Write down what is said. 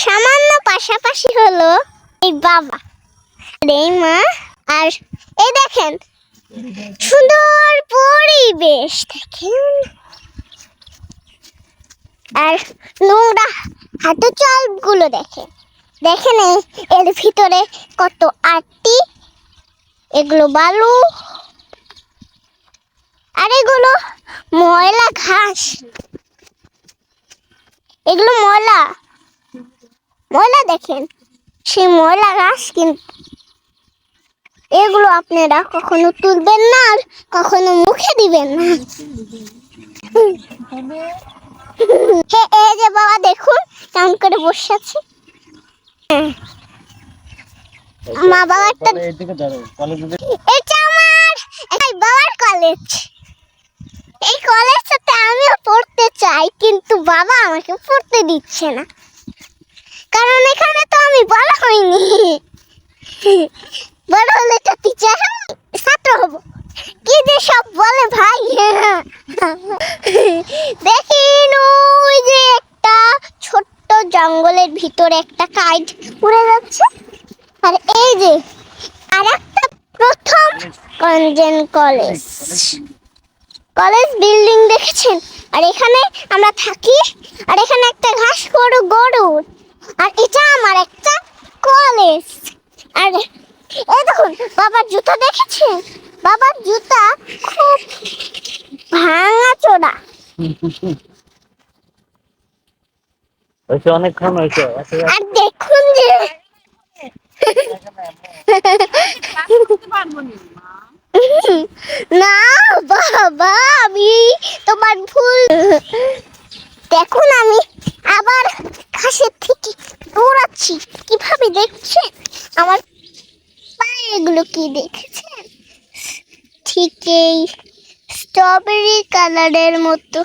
সামান্য পাশাপাশি হলো এই বাবা এই মা, আর এই দেখেন, সুন্দর পরিবেশ, দেখেন। আর নোংরা হাঁটু গুলো দেখেন। দেখেন এর ভিতরে কত আটটি, এগুলো বালু, আর এগুলো ময়লা ঘাস। এগুলো ময়লা। ময়লা দেখেন সেই ময়লা ঘাস কিন্তু এগুলো আপনারা কখনো তুলবেন না আর কখনো মুখে দিবেন না। এই যে বাবা দেখুন কেমন করে বসে আছে। মা বাবা একটা কলে এদিকে ধরো কলেজে এটা আমার এই বাবার কলেজ এই কলেজটাতে আমিও পড়তে চাই কিন্তু বাবা আমাকে পড়তে দিচ্ছে না। কারণ এখানে তো আমি বড় হইনি। বড় হলে তো টিচার ছাত্র হব। কি যে সব বলে ভাই। দেখিন ওই যে একটা ছোট্ট জঙ্গলের ভিতরে একটা কাইট উড়ে যাচ্ছে। আর এই যে আর একটা প্রথম কনজেন কলেজ। কলেজ বিল্ডিং দেখেছেন? আর এখানে আমরা থাকি। আর এখানে একটা ঘাস গরু গরু। আর এটা আমার একটা কলেজ। আর এই দেখুন বাবার জুতা দেখেছেন বাবার জুতা খুব ভাঙা চোরা অনেকক্ষণ হয়েছে আর দেখুন যে না বাবা আমি তোমার ভুল। দেখুন আমি আবার ঘাসের থেকে দৌড়াচ্ছি। কীভাবে দেখছেন? আমার পায়ে এগুলো কি দেখেছেন? ঠিক এই স্ট্রবেরি কালারের মতো।